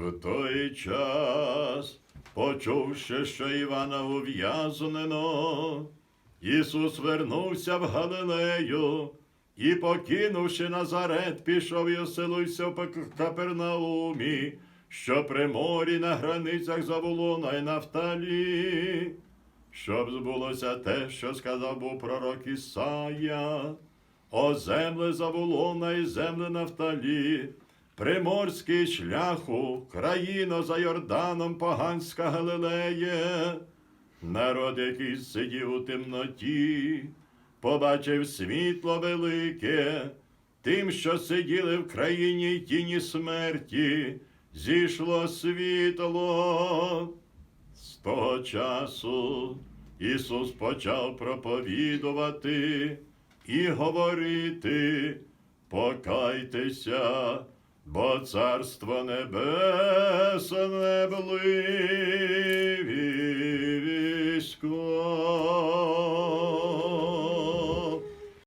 В той час, почувши, що Івана ув'язнено, Ісус вернувся в Галилею і, покинувши Назарет, пішов і оселився в Капернаумі, що при морі на границях Заволона й Нафталі, щоб збулося те, що сказав був пророк Ісая. О земле Заволона і земле Нафталі, приморський шляху, країна за Йорданом, поганська Галилеє, народ, який сидів у темноті, побачив світло велике, тим, що сиділи в країні тіні смерті, зійшло світло. З того часу Ісус почав проповідувати і говорити, покайтеся, бо царство небесне бливі військо.